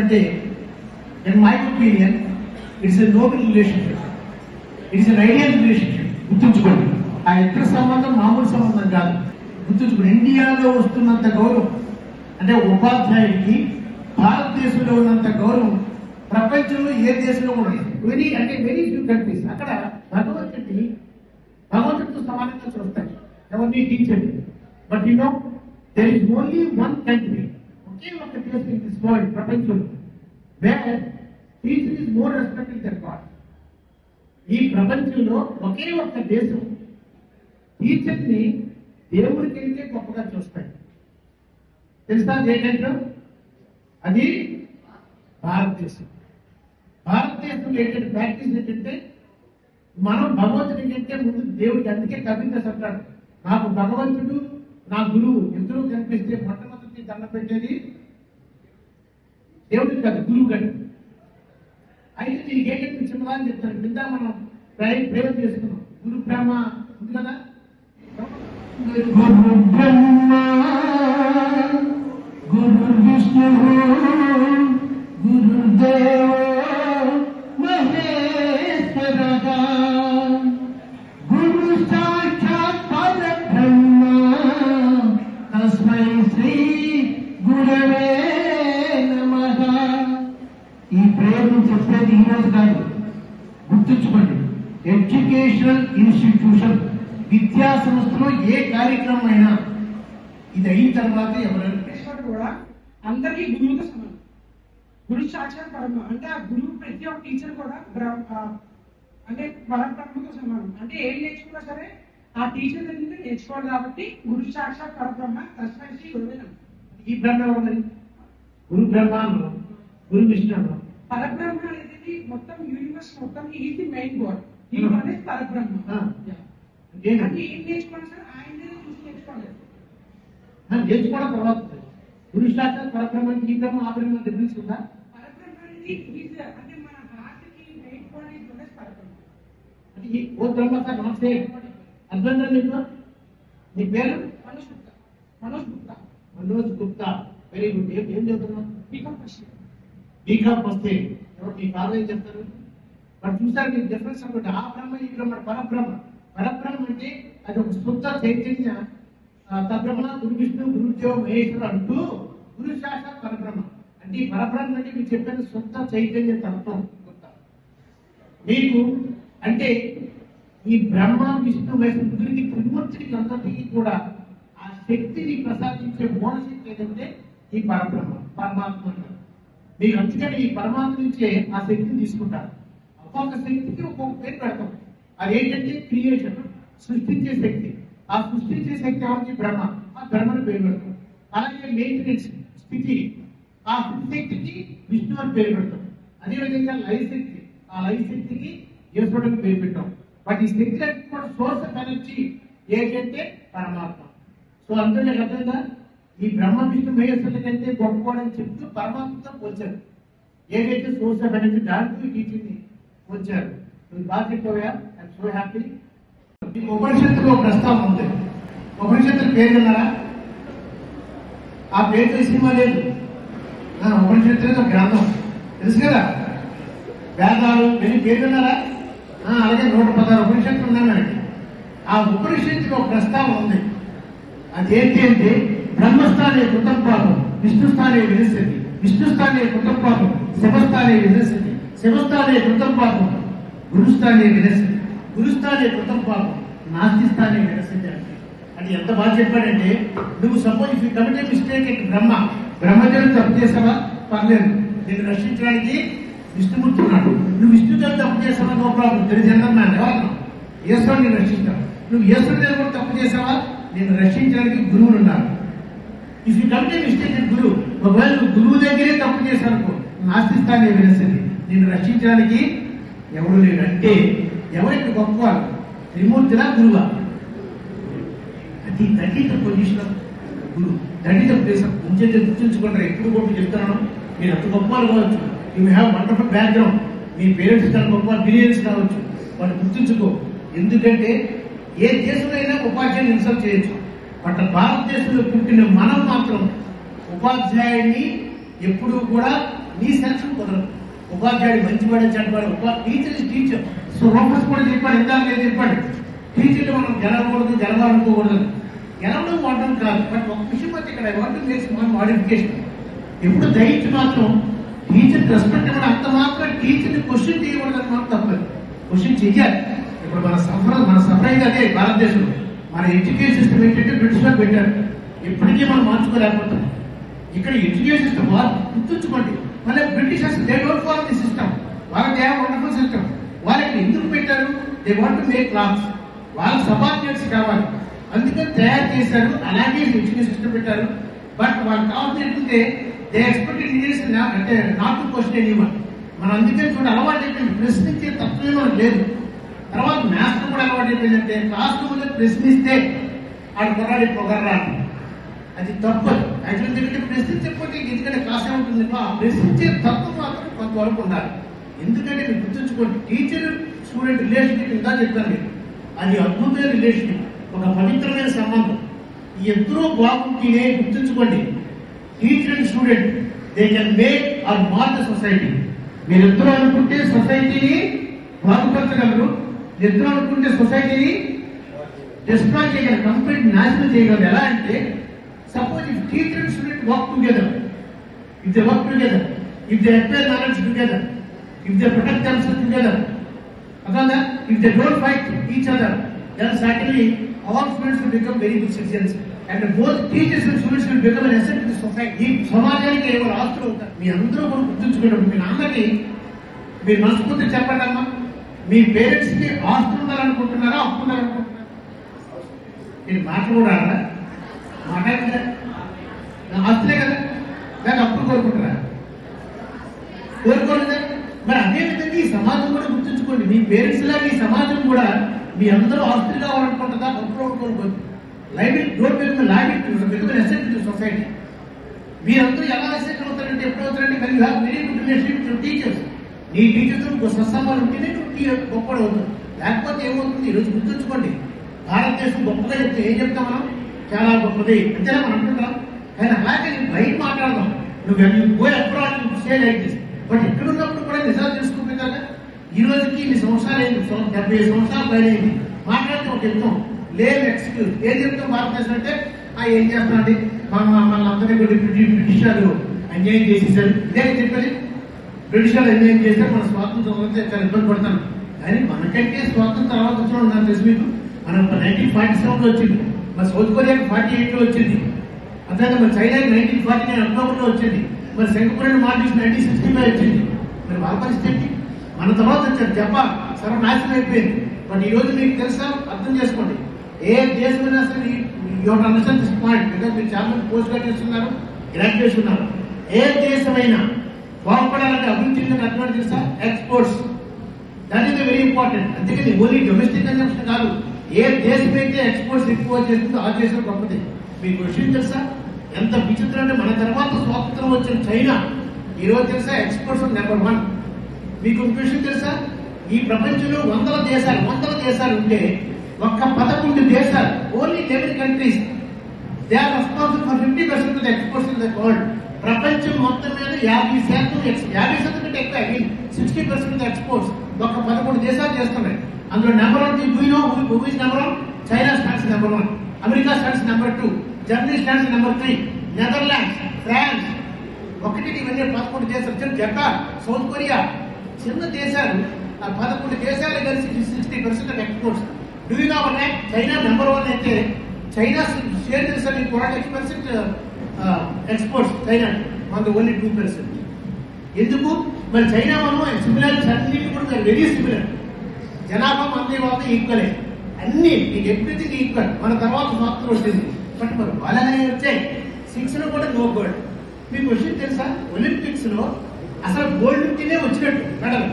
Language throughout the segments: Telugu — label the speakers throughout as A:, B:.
A: అంటే in my opinion it's a noble relationship it's an ideal relationship గుర్తుంచుకోండి. ఆ ఇద్దరు సంబంధం మామూలు సంబంధం కాదు. గుర్తుంచుకోండి. ఇండియాలో వస్తున్నంత గౌరవం అంటే ఉపాధ్యాయుడికి భారతదేశంలో ఉన్నంత గౌరవం ప్రపంచంలో ఏ దేశంలో కూడా వెరీ అంటే వెరీ ఫ్యూ కంట్రీస్ అక్కడ భగవంతుడిని భగవంతుడితో సమానంగా చూస్తాయి ఎవరిని teacher but you know there is only one country ఒకే ఒక దేశం ఇన్ దిస్ వరల్డ్ ప్రపంచంలో. Where teacher is more respected than god ఈ ప్రపంచంలో ఒకే ఒక్క దేశం టీచర్ని దేవుడి కంటే గొప్పగా చూస్తాడు తెలుసా ఏంటంటే అది భారతదేశం. భారతదేశంలో ఏంటంటే ప్రాక్టీస్ ఏంటంటే మనం భగవంతుడి కంటే ముందు దేవుడికి అందుకే కవిత అంటాడు నాకు భగవంతుడు నా గురువు ఇద్దరు కనిపిస్తే మొట్టమొదటి దండ పెట్టేది దేవుడికి కాదు గురువు గారు అయితే దీనికి ఏంటంటే చిన్నదా అని చెప్తాను కింద మనం ప్రై- ప్రయోగం చేసుకున్నాం గురు ప్రేమ ఉంది కదా? గురు బ్రహ్మ గురు విష్ణు గురుదేవ సంస్థలో ఏ కార్యక్రమం అయినా ఇది అయిన తర్వాత ఎవరైనా
B: కూడా అందరికీ గురువుతో సమానం. గురు సాక్షాత్ పరమ అంటే ఆ గురువు ప్రతి ఒక్క టీచర్ కూడా అంటే పరబ్రహ్మతో సమానం. అంటే ఏం నేర్చుకున్నా సరే ఆ టీచర్ దగ్గర నేర్చుకోవాలి కాబట్టి గురు సాక్షాత్ పరబ్రహ్మ తస్మై గురువే.
A: ఈ బ్రహ్మ గురు బ్రహ్మాను గురు విష్ణు
B: పరబ్రహ్మ అనేది మొత్తం యూనివర్స్ మొత్తం ఇది మెయిన్ గాడ్ ఈ అనేది పరబ్రహ్మ. దగ్గర నేర్చుకోలేదు
A: నేర్చుకోవడం తర్వాత గురు సాక్షాత్ పరబ్రహ్మానికి ఈ బ్రహ్మ ఆ బ్రహ్మ డిఫరెన్స్ ఉందా?
B: పరబ్రహ్మ అనేది is a- అంటే మన ఇస్ పరబ్రహ్మ.
A: అంటే ఈ ఓ సార్ నమస్తే. అర్థం నీకు నీ పేరు?
B: మనోజ్ గుప్తా మనోజ్ గుప్తా
A: మనోజ్ గుప్తా వెరీ గుడ్ ఏం ఏం చదువుతున్నావు?
B: బీకామ్ ఫస్ట్
A: బీకామ్ ఎవరు ఫాదర్ ఏం చెప్తారు మరి చూసారు మీకు డిఫరెన్స్ అనుకుంటే. ఆ బ్రహ్మ ఈ బ్రహ్మ పరబ్రహ్మ. పరబ్రహ్మ అంటే అది ఒక శుద్ధ చైతన్య ఆ, గురు విష్ణు గురుదేవ మహేశ్వరు అంటూ గురు శాఖ పరబ్రహ్మ. అంటే ఈ పరబ్రహ్మ అంటే మీకు చెప్పిన స్వంత చైతన్య తత్వం మీకు అంటే ఈ బ్రహ్మ విష్ణు మహేశ్వరుడికి త్రిమూర్తికి అంతటికి కూడా ఆ శక్తిని ప్రసాదించే మూల శక్తి ఏదంటే ఈ పరబ్రహ్మ పరమాత్మ అంటారు. మీకు అందుకని ఈ పరమాత్మ నుంచే ఆ శక్తిని తీసుకుంటారు. ఒక్కొక్క శక్తికి ఒక్కొక్క పేరు పెడతాం. అది ఏంటంటే క్రియేషన్ సృష్టించే శక్తి. ఆ సృష్టించే శక్తి ఎవరికి బ్రహ్మ ఆ బ్రహ్మను పేరు పెడతాం అలాగే మెయింటెనెన్స్ స్థితి. ఆ శక్తికి విష్ణు అని పేరు పెడతాం అదేవిధంగా లయ శక్తి ఆ లయ శక్తికి ఈశ్వరుడికి పేరు పెట్టాం. బట్ ఈ శక్తి కూడా సోర్స్ ఆఫ్ ఎనర్జీ ఏంటంటే పరమాత్మ. సో అందులో నీకు అర్థమైందా? ఈ బ్రహ్మ విష్ణు మహేశ్వరుల కంటే గొప్పవాడని చెప్తూ పరమాత్మతో పోల్చారు. ఏదైతే సోర్స్ ఆఫ్ ఎనర్జీ దాంట్లో టీచింగ్ పోల్చారు. నువ్వు ఐఎమ్ సో హ్యాపీ ఉపనిషత్తులో ఒక ప్రస్తావన ఉంది. ఉపనిషత్తులు పేరు విన్నారా? ఆ పేరు సినిమా లేదు. ఆ, ఉపనిషత్తు ఒక గ్రంథం. తెలుసు కదా? వేదాలు మీరు పేరు విన్నారా? ఆ, అలాగే నూట పదహారు ఉపనిషత్తులు ఉన్నానండి ఆ ఉపనిషత్తులో ఒక ప్రస్తావన ఉంది. అదేంటి అంటే బ్రహ్మస్థానే కృతం పాపం విష్ణుస్థానే విధిస్థితి విష్ణుస్థానే కృతం పాపం శివస్థానే విధిస్థితి శివస్థానే కృతం పాపం. గురుస్థానే వినశ్యతి గురుస్థానే కృతం పాపం నాస్తిస్థానే వినశ్యతి అది ఎంత బాగా చెప్పాడంటే నువ్వు suppose if commit a mistake it Brahma బ్రహ్మచర్యం తప్పు చేసావా? పర్లేదు. నేను రక్షించడానికి విష్ణుమూర్తి ఉన్నాడు. నువ్వు విష్ణుదేవుడు తప్పు చేసావా? No problem. నా ఎవరు ఈశ్వరుని రక్షిస్తావు నువ్వు ఈశ్వరుని దగ్గర కూడా తప్పు చేసావా? నేను రక్షించడానికి గురువులు ఉన్నారు. ఇఫ్ యూ కమిటే మిస్టేక్ గురువు ఒకవేళ నువ్వు గురువు దగ్గరే తప్పు చేశానుకో నాస్తిస్తానే వినసండి నేను రక్షించడానికి ఎవరు లేడంటే అంటే ఎవరికి గొప్పవారు త్రిమూర్తిలా గురువా అది దళిత పొజిషన్ గురువు. దళిత ప్లేసం ముంచైతే గుర్తుంచుకుంటారు ఎప్పుడు గొప్ప చెప్తున్నాను. మీరు అంత గొప్ప కావచ్చు. యూ హ్యావ్ వండర్ఫుల్ బ్యాక్గ్రౌండ్ మీ పేరెంట్స్ కానీ గొప్ప బిలియన్స్ కావచ్చు. వాళ్ళు గుర్తుంచుకో. ఎందుకంటే ఏ దేశంలో అయినా ఉపాధ్యాయుని ఇన్సల్ట్ చేయొచ్చు. బట్ భారతదేశంలో పుట్టిన మనం మాత్రం ఉపాధ్యాయుడిని ఎప్పుడూ కూడా నీ సెలక్షన్ కుదరదు. ఉపాధ్యాయుడు మంచివాడు చెడ్డవాడు ఉపా టీచర్ ఇస్ టీచర్ సో రూపస్ కూడా చెప్పాలి ఇందాక లేదు చెప్పాడు? టీచర్లు మనం గెలవకూడదు గెలవాలనుకోకూడదు గెలవడం వాడడం కాదు బట్ ఒక విషయం అయితే ఇక్కడ వాటి చేసి మనం మాడిఫికేషన్ ఎప్పుడు దయచి మాత్రం టీచర్ రెస్పెక్ట్ ఇవ్వడం అంత మాత్రం టీచర్ని క్వశ్చన్ చేయకూడదని మాత్రం తప్పదు. క్వశ్చన్ చెయ్యాలి. ఇప్పుడు మన సఫర మన సఫరైజ్ అదే భారతదేశంలో. మన ఎడ్యుకేషన్ సిస్టమ్ ఏంటంటే బ్రిటిష్ పెట్టారు. ఇప్పటికీ మనం మార్చుకోలేకపోతున్నాం. ఇక్కడ ఎడ్యుకేషన్ సిస్టమ్ వాళ్ళు గుర్తుంచుకోండి. మళ్ళీ britishers they don't follow the system వాళ్ళకి దే వండర్ఫుల్ సిస్టమ్ వాళ్ళకి ఎందుకు పెట్టారు? They want to make laws వాళ్ళ సబార్డినేట్స్ కావాలి. అందుకని తయారు చేశారు అలాగే ఎడ్యుకేషన్ సిస్టమ్ పెట్టారు. బట్ వాళ్ళు కావాల్సింది ఏంటంటే దే ఎక్స్పెక్టెడ్ ఇంజనీర్స్ అంటే నాట్ టు క్వశ్చన్ ఎనీవన్ మన అందుకే చూడ అలవాటు అయిపోయింది. ప్రశ్నించే తత్వమే లేదు. తర్వాత మ్యాథ్స్ కూడా అలవాటు అయిపోయిందంటే క్లాస్ రూమ్ ప్రశ్నిస్తే ఆడు కొరాడి పొగర్రా అది తప్పు. యాక్చువల్ ఎందుకంటే ప్రశ్నించకపోతే ఎందుకంటే క్లాస్ ఏముంటుంది ఆ ప్రశ్నించే తత్వం మాత్రం కొంతవరకు ఉండాలి. ఎందుకంటే మీరు గుర్తుంచుకోండి టీచర్ స్టూడెంట్ రిలేషన్షిప్ ఇందా చెప్పాను మీరు అది అద్భుతమైన రిలేషన్షిప్ ఒక పవిత్రమైన సంబంధం. ఎంతో ఇద్దరూ బాగుంటేనే గుర్తుంచుకోండి. Teacher and student they can make or mark society మీరు ఎంతో అనుకుంటే సొసైటీని బాగుపరచగలరు. ఎంతో అనుకుంటే సొసైటీని డిస్ట్రాయ్ చేయగలరు. కంప్లీట్ నాశనం చేయగలరు. ఎలా అంటే suppose if teacher and student work together if they work together if they acquire knowledge together if they protect themselves together అర్థందా if they don't fight each other then certainly all students will become very good citizens and both teachers and students will become an asset to society ఈ సమాజానికి ఎవరు ఆస్తులు అవుతారు మీ అందరూ కూడా గుర్తుంచుకున్నప్పుడు మీ నాన్నకి మీరు మనస్ఫూర్తి చెప్పండి అమ్మా. మీ పేరెంట్స్కి ఆస్తులు ఉండాలనుకుంటున్నారా అప్పు ఉండాలనుకుంటున్నారా? మీరు మాటలు కూడా ఆడరా ఆస్తులే కదా. లేక అప్పులు కోరుకుంటారా కోరుకోలేదా మరి అదే విధంగా ఈ సమాజం కూడా గుర్తుంచుకోండి. మీ పేరెంట్స్ లాగా ఈ సమాజం కూడా మీ అందరూ ఆస్తులు కావాలనుకుంటుందా అప్పులు కోరుకోరు life don't become life become asset to society? మీరందరూ ఎలా ఎసెట్ అవుతారంటే ఎప్పుడు అవుతారంటే మరి you have very good relationship to teachers. నీ టీచర్స్ సత్సంబాలు ఉంటేనే నువ్వు టీ గొప్పడు అవుతుంది లేకపోతే ఏమవుతుంది? ఈరోజు గుర్తుంచుకోండి. భారతదేశం గొప్పగా చెప్తే ఏం చెప్తాం మనం? చాలా గొప్పది. అంతేనా మనం అంటున్నాం కానీ అలాగే నువ్వు బయట మాట్లాడదాం నువ్వు నువ్వు పోయి ఎప్పుడు సే లైక్ దిస్ బట్ ఇక్కడ ఉన్నప్పుడు కూడా నిజాలు తెలుసుకుంటే కదా. ఈ రోజుకి ఇన్ని సంవత్సరాలు అయింది. డెబ్బై సంవత్సరాలు పైన అయింది. మాట్లాడితే ఒక చెప్తాం లేదు ఎక్స్క్యూజ్ ఏం చెప్తాం భారతదేశం అంటే ఆ ఏం చేస్తున్నాండి మన మన అందరినీ కూడా బ్రిటిష్ వాళ్ళు అన్యాయం చేసేసారు ఇదేం చెప్పేది. బ్రిటిష్ వాళ్ళు అన్యాయం చేస్తే మన స్వాతంత్రం గురించి చాలా ఇబ్బంది పడతాం కానీ మనకంటే స్వాతంత్రం తర్వాత వచ్చిన నాకు తెలుసు మీకు. మనం నైన్టీన్ ఫార్టీ సెవెన్లో వచ్చింది. మన సౌత్ కొరియాకి ఫార్టీ ఎయిట్లో వచ్చింది. అదే మన చైనాకి నైన్టీన్ ఫార్టీ నైన్ అక్టోబర్లో వచ్చింది. మరి Singapore March nineteen sixty five వచ్చింది. మరి వాళ్ళ పరిస్థితి మన తర్వాత వచ్చారు జపాన్ సర్వనాశనం అయిపోయింది. బట్ ఈ రోజు మీకు తెలుసా? అర్థం చేసుకోండి. ఏ దేశమైనా సరే your understand this point because మీరు చాలా మంది పోస్ట్ గ్రాడ్యుయేట్స్ ఉన్నారు? గ్రాడ్యుయేట్స్ ఉన్నారు? ఏ దేశమైనా బాగుపడాలంటే అభివృద్ధి చెందిన అర్థం తెలుసా? Exports. That is very important అందుకని ఓన్లీ డొమెస్టిక్ కన్జంప్షన్ కాదు. ఏ దేశం అయితే ఎక్స్పోర్ట్స్ ఎక్కువ చేస్తుందో ఆ దేశం గొప్పది మీకు విషయం తెలుసా? ఎంత విచిత్రం అంటే మన తర్వాత స్వాతంత్రం వచ్చిన చైనా ఈ రోజు తెలుసా? ఎక్స్పోర్ట్స్ నెంబర్ వన్ మీకు ఇంకో విషయం తెలుసా? ఈ ప్రపంచంలో వందల దేశాలు వందల దేశాలు ఉంటే ఒక్క పదకొండు దేశాలు only eleven countries they are responsible for fifty percent exports in the world ప్రపంచం మొత్తం మీద యాభై శాతం యాభై శాతం కంటే ఎక్కువ I mean sixty percent exports ఒక పదకొండు దేశాలు చేస్తున్నాయి. అందులో number one do know number one China stands number one America stands number two Germany stands number three Netherlands France ఒకటి ఇవన్నీ పదకొండు దేశాలు. చిన్న జపాన్ సౌత్ కొరియా. చిన్న దేశాలు ఆ పదకొండు దేశాలు కలిసి సిక్స్టీ పర్సెంట్ ఎక్స్పోర్ట్స్ డూయింగ్ ఉన్నాయి చైనా నెంబర్ వన్ అయితే చైనా షేర్ చేసే మీకు ఎక్స్ పర్సెంట్ ఎక్స్పోర్ట్స్ చైనా మనకు ఓన్లీ టూ పర్సెంట్ ఎందుకు? మరి చైనా మనం సిమిలారిటీస్ అన్నిటి కూడా వెరీ సిమిలర్ జనాభా మంది వాళ్ళతో ఈక్వలే అన్ని నీకు ఎవ్రీథింగ్ ఈక్వల్ మన తర్వాత స్వాతంత్రం వచ్చింది బట్ మరి వాళ్ళనే వచ్చాయి సిక్స్ కూడా నో గోల్డ్ మీ క్వశ్చన్ తెలుసా? ఒలింపిక్స్లో అసలు గోల్డ్ తినే వచ్చినట్టు మెడల్.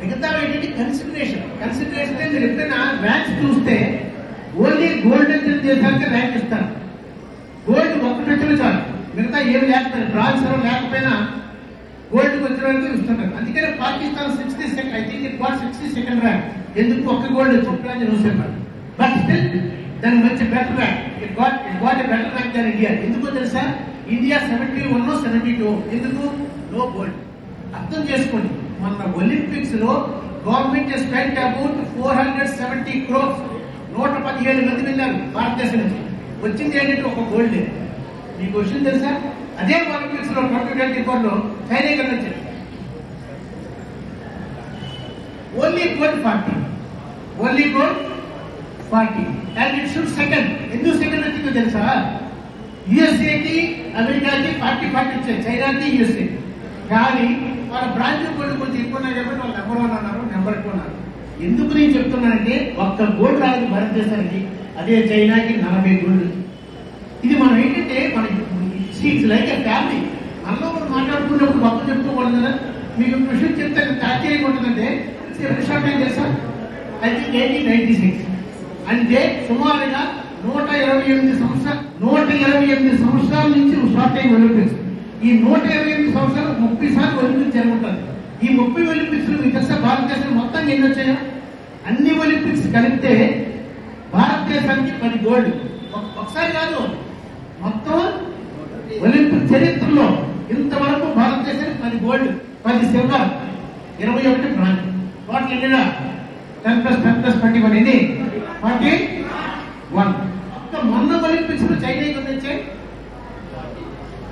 A: మిగతా ఏంటంటే కన్సిడరేషన్ కన్సిడరేషన్ మీరు ఎప్పుడైనా మ్యాచ్ చూస్తే ఓన్లీ గోల్డ్ అని తెలిసేసరికి ర్యాంక్ ఇస్తారు. గోల్డ్ ఒక్కటి చాలు. మిగతా ఏం లేకపోయినా బ్రాంజ్ లేకపోయినా గోల్డ్ వచ్చిన వరకు ఇస్తున్నారు అందుకే Pakistan sixty second I first second rank ఎందుకు ఒక్క గోల్డ్ వచ్చింది న్యూస్ పేపర్ బట్ స్టిల్ దాని మంచి better rank it got it got better rank than India ఎందుకు తెలుసా? India seventy one seventy two ఎందుకు? నో గోల్డ్ అర్థం చేసుకోండి. మొన్న ఒలింపిక్స్లో government spend about four hundred seventy crores నూట పదిహేడు మంది వెళ్ళారు భారతదేశం నుంచి వచ్చింది ఏంటంటే ఒక గోల్డ్ మీకు క్వశ్చన్ తెలుసా? అదే ఒలింపిక్స్లో ట్వంటీ ట్వంటీ ఫోర్లో చైనా కింద వచ్చింది only gold forty only gold forty and it should second ఎందుకు సెకండ్ వచ్చిందో తెలుసా? యుఎస్ఏకి అమెరికాకి ఫార్టీ ఫార్టీ వచ్చాయి చైనాకి యుఎస్ఏ కానీ వాళ్ళ బ్రాంచ్ గోల్డ్ కొంచెం ఎక్కువ ఉన్నాయి కాబట్టి వాళ్ళు నెంబర్ వన్ అన్నారు నెంబర్ టూ అన్నారు. ఎందుకు నేను చెప్తున్నానంటే ఒక్క గోల్డ్ రాదు భారతదేశానికి అదే చైనాకి నలభై గోల్డ్ ఇది మనం ఏంటంటే మన సీట్స్ లైక్ ఎ ఫ్యామిలీ మనలో మాట్లాడుకున్నప్పుడు గొప్ప చెప్తూ కూడా కదా. మీకు విషయం చెప్తే ఎంత ఆశ్చర్యంగా ఉంటుందంటే short time I think eighteen ninety six. అంటే సుమారుగా నూట ఇరవై ఎనిమిది సంవత్సరాలు నూట ఇరవై ఎనిమిది సంవత్సరాల నుంచి షార్ట్ టైం ఒలింపిక్స్ ఈ నూట ఇరవై ఎనిమిది సంవత్సరాలు ముప్పై సార్లు ఒలింపిక్స్ జరుగుతుంది ఈ ముప్పై ఒలింపిక్స్ మీకు తెలుసా? భారతదేశం మొత్తం ఎన్ని వచ్చాయా? అన్ని ఒలింపిక్స్ కలిపితే భారతదేశానికి పది గోల్డ్ ఒకసారి కాదు. మొత్తం ఒలింపిక్ చరిత్రలో ఇంతవరకు భారతదేశానికి పది గోల్డ్ పది సిల్వర్ ఇరవై ఒకటి బ్రాంజ్ వాటికి ఎన్నిరా ten plus ten plus twenty one ఇది. ఫార్టీ వన్ ఒక్క మొన్న ఒలింపిక్స్లో చైనా ఎన్ని వచ్చాయి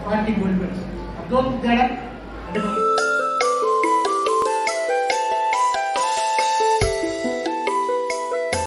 A: ఫార్టీ ఒలింపిక్స్ మెడల్స్ అర్థం తేడా అంటే